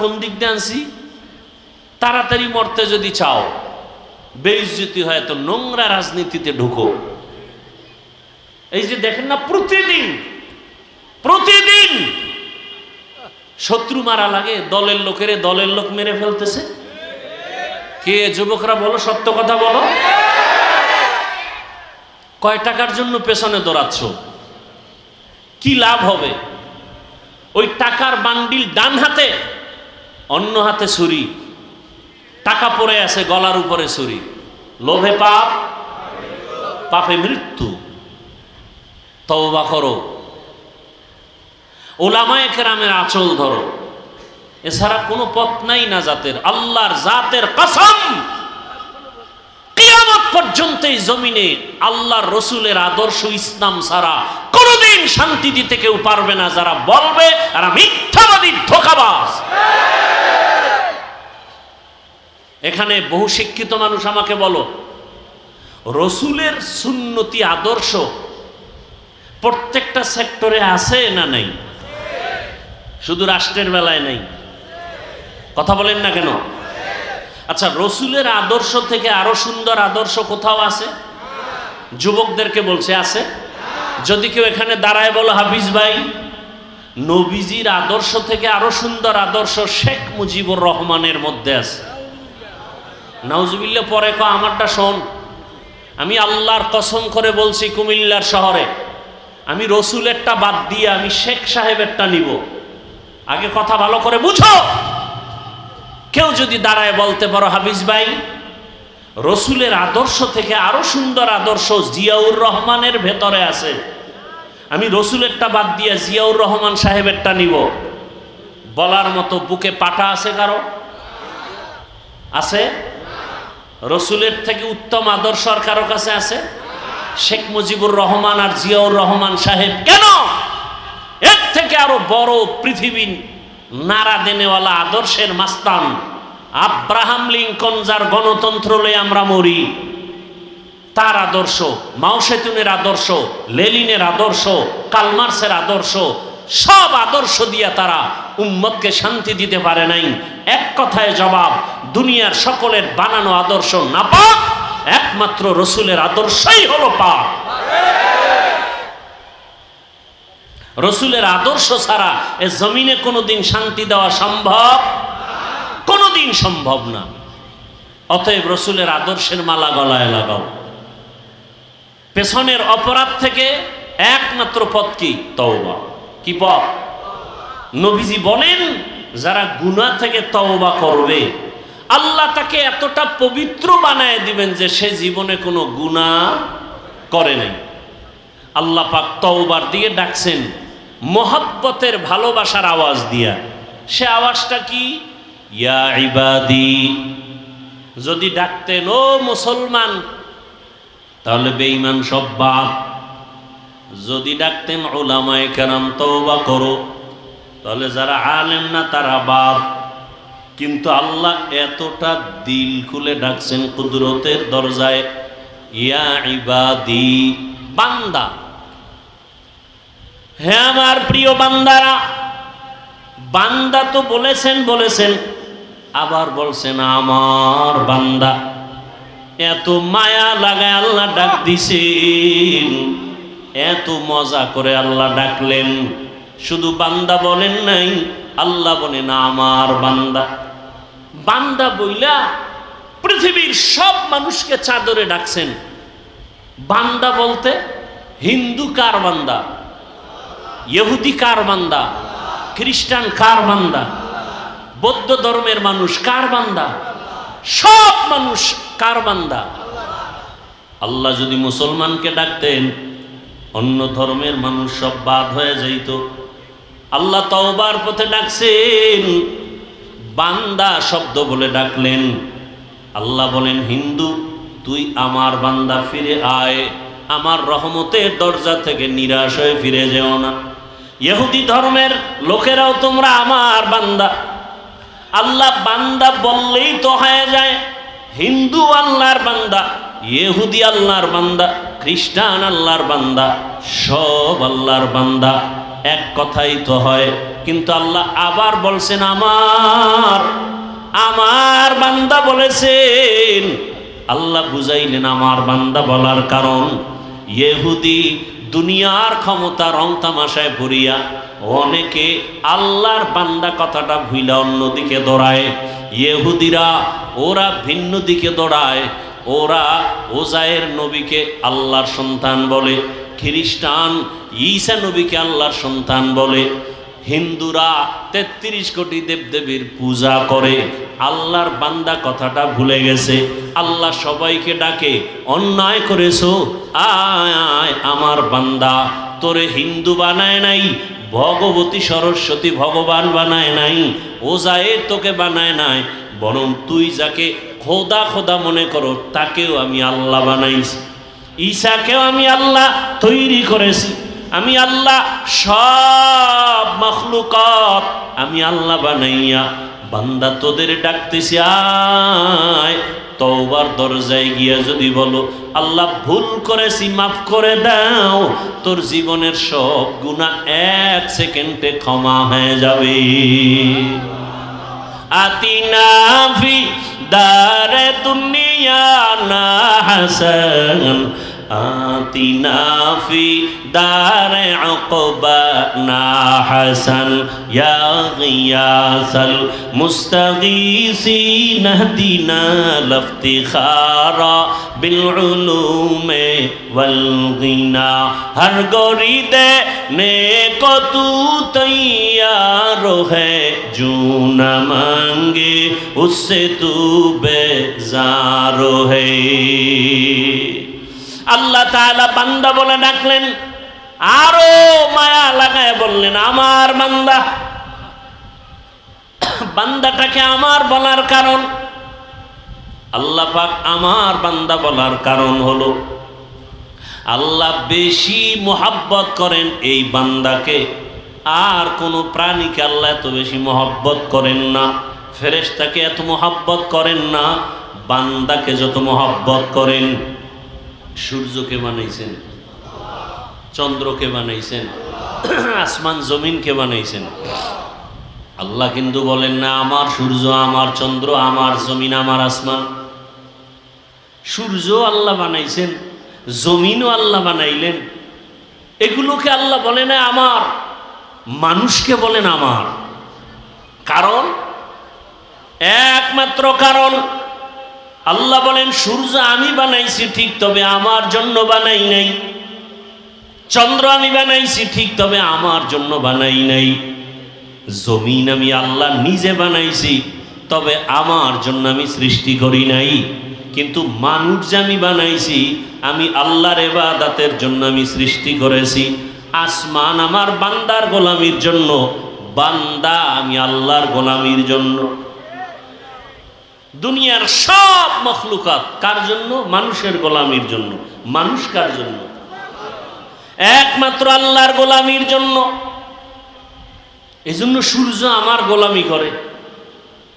কোন দিক দিয়ে আনছি? তাড়াতাড়ি মরতে যদি চাও, বেইজ্জতি হয় তো নোংরা রাজনীতিতে ঢুকো। এই যে দেখেন না, প্রতিদিন প্রতিদিন শত্রু মারা লাগে, দলের লোকেরে দলের লোক মেরে ফেলতেছে। কে যুবকরা বলো, সত্য কথা বলো। কয় টাকার জন্য পেছনে দৌড়াচ্ছ? কি লাভ হবে? ওই টাকার বান্ডিল ডান হাতে অন্য হাতে ছুরি। টাকা পড়ে আছে, গলার উপরে ছুরি। লোভে পাপ, পাপে মৃত্যু। তওবা করো। ওলামায়ে কেরামের আঁচল ধরো। এছাড়া কোনো পথ নাই না জাতের আল্লাহর জাতের কসম কিয়ামত পর্যন্ত এই জমিনে আল্লাহর রসুলের আদর্শ ইসলাম ছাড়া কোনোদিন শান্তি দিতে কেউ পারবে না। যারা বলবে আর মিথ্যাবাদী, ধোকাবাজ। এখানে বহু শিক্ষিত মানুষ আমাকে বলো, রসুলের সুন্নতি আদর্শ প্রত্যেকটা সেক্টরে আছে না নেই? শুধু রাষ্ট্রের বেলায় নেই। কথা বলেন না কেন? আচ্ছা রসুলের আদর্শ থেকে আরও সুন্দর আদর্শ কোথাও আছে? যুবকদেরকে বলছে, আছে। যদি কেউ এখানে দাঁড়ায় বলো, হাফিজ ভাই, নবীজির আদর্শ থেকে আরও সুন্দর আদর্শ শেখ মুজিবুর রহমানের মধ্যে আছে। নাউজুবিল্লা পরে ক আমারটা শোন, আমি আল্লাহর কসম করে বলছি কুমিল্লার শহরে, আমি রসুলেরটা বাদ দিয়ে আমি শেখ সাহেবেরটা নিব। আগে কথা ভালো করে বুঝো। কেউ যদি দাঁড়ায় বলতে পারো, হাফিজ ভাই, রসুলের আদর্শ থেকে আরও সুন্দর আদর্শ জিয়াউর রহমানের ভেতরে আছে। আমি রসুলেরটা বাদ দিয়ে জিয়াউর রহমান সাহেবেরটা নিব। বলার মতো বুকে পাটা আছে কারও? আছে? রসুলের থেকে উত্তম আদর্শ আর কারও কাছে আছে? শেখ মুজিবুর রহমান আর জিয়াউর রহমান সাহেব কেন? এর থেকে আরও বড় পৃথিবী নারা দেনেওয়ালা আদর্শের মাস্তান আব্রাহাম লিঙ্কন, যার গণতন্ত্র লয়ে আমরা মরি, তার আদর্শ মাওসেতুনের আদর্শ, লেলিনের আদর্শ, কালমার্সের আদর্শ সব আদর্শ দিয়ে তারা উম্মতকে শান্তি দিতে পারে নাই। এক কথায় জবাব, দুনিয়ার সকলের বানানো আদর্শ না পাক একমাত্র রসুলের আদর্শই হলো পাক। রসুলের আদর্শ ছাড়া এ জমিনে কোনোদিন শান্তি দেওয়া সম্ভব? কোনোদিন সম্ভব না। অতএব রসুলের আদর্শের মালা গলায় লাগাও। পেছনের অপরাধ থেকে একমাত্র পথ কি? তওবা। কি পথ নবীজি বলেন, যারা গুনাহ থেকে তওবা করবে, আল্লাহ তাকে এতটা পবিত্র বানায় দিবেন যে সে জীবনে কোনো গুনাহ করে নাই। আল্লাহ পাক তওবার দিয়ে ডাকছেন, মোহাব্বতের ভালোবাসার আওয়াজ দিয়া। সে আওয়াজটা কি? ইয়া ইবাদি, যদি ডাকতেন, ও মুসলমান, তাহলে বেঈমান সব বাপ। যদি ডাকতেন ওলামায় কেরাম তওবা করো, তাহলে যারা আলেম না তারা বাপ কিন্তু আল্লাহ এতটা দিল খুলে ডাকছেন কুদরতের দরজায়, ইয়া ইবাদি, বান্দা। হ্যাঁ আমার প্রিয় বান্দারা, বান্দা তো বলেছেন বলেছেন, আবার বলছেন আমার বান্দা। এত মায়া লাগায় আল্লাহ ডাক দিছেন। এত মজা করে আল্লাহ ডাকলেন। শুধু বান্দা বলেন নাই, আল্লাহ বলেন আমার বান্দা। বান্দা বইলা পৃথিবীর সব মানুষকে চাদরে ডাকছেন। বান্দা বলতে, হিন্দু কার বান্দা? ইহুদি কার বান্দা? খ্রিস্টান কার বান্দা? বৌদ্ধ ধর্মের মানুষ কার বান্দা? সব মানুষ কার বান্দা? আল্লাহ যদি মুসলমানকে ডাকতেন অন্য ধর্মের মানুষ সব বাদ হয়ে যাইত। আল্লাহ তওবার পথে ডাকছেন। বান্দা শব্দ বলে ডাকলেন। আল্লাহ বলেন, হিন্দু, তুই আমার বান্দা ফিরে আয়। আমার রহমতের দরজা থেকে নিরাশ হয়ে ফিরে যেও না। ইহুদি ধর্মের লোকেরাও তোমরা আমার বান্দা। আল্লাহ বান্দা বললেই তো হয়ে যায়। হিন্দু আল্লাহর বান্দা। ইহুদি আল্লাহর বান্দা, খ্রিস্টান আল্লাহর বান্দা, সব আল্লাহর বান্দা। এক কথাই তো হয়, কিন্তু আল্লাহ আবার বলছেন, আমার আমার বান্দা বলেছেন। আল্লাহ বুঝাইলেন, আমার বান্দা বলার কারণ, ইহুদি দুনিয়ার ক্ষমতা রং তামাশায় ভরিয়া অনেকে আল্লাহর বান্দা কথাটা ভুইলা অন্যদিকে দৌড়ায়। ইহুদিরা, ওরা ভিন্ন দিকে দৌড়ায়। ওরা ওজায়ের নবীকে আল্লাহর সন্তান বলে, খ্রিস্টান ঈসা নবীকে আল্লাহর সন্তান বলে, হিন্দুরা তেত্রিশ কোটি দেবদেবীর পূজা করে, আল্লাহর বান্দা কথাটা ভুলে গেছে, আল্লাহ সবাইকে ডাকে, অন্যায় করেছ? আয় আয়, আমার বান্দা, তোরে হিন্দু বানায় নাই, ভগবতী সরস্বতী ভগবান বানায় নাই ওজায়ে তোকে বানায় নাই, বরং তুই যাকে খোদা খোদা মনে করো, তাকেও আমি আল্লাহ বানাইছি। ঈশাকেও আমি আল্লাহ তৈরি করেছি। আমি আল্লাহ সব মখলুকত আমি আল্লাহ বানাইয়া, বান্দা তোদের ডাকতেছি, আয়, তওবার দরজায় গিয়া যদি বলো, আল্লাহ ভুল করেছি, মাফ করে দাও, তোর জীবনের সব গুণা এক সেকেন্ডে ক্ষমা হয়ে যাবে। আতিনা ফি দারে দুনিয়া না হাসান। آتنا في دار عقبانا حسن يا غياث المستغيثين اهدنا لافتخارا بالعلوم والغنى ہر گوری دے نیکو تو تیار ہے جو نہ مانگے اس سے تو بیزار ہے আল্লাহ তাআলা বান্দা বলে ডাকলেন, আরও মায়া লাগায় বললেন, আমার বান্দা। বান্দাটাকে আমার বলার কারণ, আল্লাহ পাক আমার বান্দা বলার কারণ হলো, আল্লাহ বেশি মোহাব্বত করেন এই বান্দাকে, আর কোনো প্রাণীকে আল্লাহ এত বেশি মোহাব্বত করেন না, ফেরেশতাকে এত মোহাব্বত করেন না, বান্দাকে যত মোহাব্বত করেন সূর্যকে বানাইছেন, চন্দ্রকে বানাইছেন, আসমান জমিনকে বানাইছেন। আল্লাহ কিন্তু বলেন, না, আমার সূর্য, আমার চন্দ্র, আমার জমিন, আমার আসমান। সূর্য আল্লাহ বানাইছেন, জমিনও আল্লাহ বানাইলেন। এগুলোকে আল্লাহ বলে না আমার, মানুষকে বলেন আমার। কারণ? একমাত্র কারণ আল্লাহ বলেন, সূর্য আমি বানাইছি ঠিক তবে আমার জন্য বানাই নাই। চন্দ্র আমি বানাইছি ঠিক তবে আমার জন্য বানাই নাই। জমিন আমি আল্লাহ নিজে বানাইছি, তবে আমার জন্য আমি সৃষ্টি করি নাই। কিন্তু মানুষ যে আমি বানাইছি, আমি আল্লাহর এবাদাতের জন্য আমি সৃষ্টি করেছি। আসমান আমার বান্দার গোলামির জন্য, বান্দা আমি আল্লাহর গোলামির জন্য। দুনিয়ার সব মখলুকাত কার জন্য? মানুষের গোলামির জন্য। মানুষ কার জন্য? একমাত্র আল্লাহর গোলামির জন্য। এই জন্য সূর্য আমার গোলামি করে।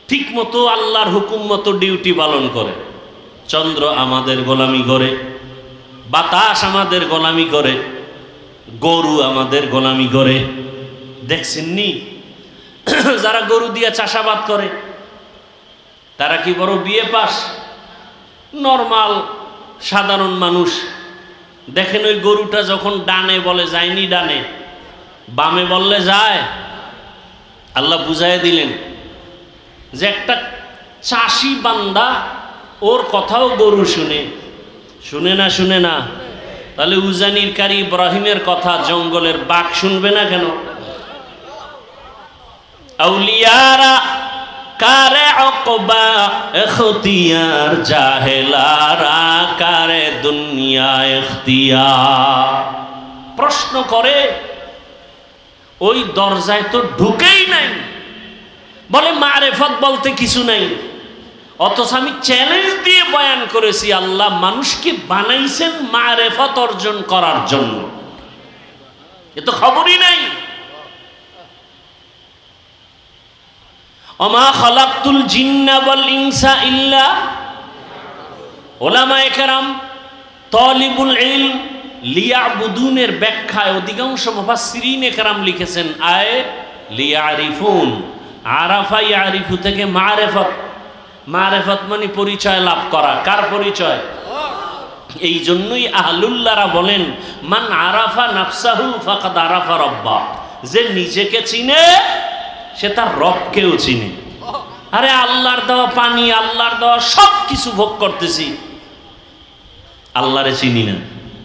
ঠিক মতো আল্লাহর হুকুম মতো ডিউটি পালন করে। চন্দ্র আমাদের গোলামি করে। বাতাস আমাদের গোলামি করে। গরু আমাদের গোলামি করে। দেখছেননি? যারা গরু দিয়ে চাষাবাদ করে তারা কি বড় বিয়ে পাস? নর্মাল, সাধারণ মানুষ। দেখেন ওই গরুটা যখন ডানে বলে, যায়নি ডানে। বামে বললে যায়। আল্লাহ বুঝাই দিলেন যে একটা চাষি বান্দা ওর কথাও গরু শুনে। শুনে না শুনে না। তাহলে উজানির কারি ইব্রাহিমের কথা জঙ্গলের বাঘ শুনবে না কেন? আউলিয়ারা কারে অকবা এখতিয়ার জাহেলারা, কারে দুনিয়া এখতিয়ার? প্রশ্ন করে, ওই দরজায় তো ঢুকেই নাই। বলে, মারেফত বলতে কিছু নাই। অথচ আমি চ্যালেঞ্জ দিয়ে বয়ান করেছি, আল্লাহ মানুষকে বানাইছেন মারেফত অর্জন করার জন্য। এ তো খবরই নাই। অমা খালাক্তুল জিন্না ওয়াল ইনসা ইল্লা ওলামা একরাম তলিবুল ইলম লিয়া বুদুনের ব্যাখ্যায় অধিকাংশ মুফাসসিরিন একরাম লিখেছেন, আয় লিয়ারিফুন, আরাফা ইয়ারিফু থেকে মারেফত মারেফত মানে পরিচয় লাভ করা, কার পরিচয়? এই জন্যই আহলুল্লারা বলেন, মান আরাফা নাফসাহু ফাকাদ আরাফা রব্বা যে নিজেকে চিনে সে তার রবকেও চিনে। আরে আল্লাহর দেওয়া পানি, আল্লাহর দেওয়া সব কিছু ভোগ করতেছি। আল্লাহরে চিনি না।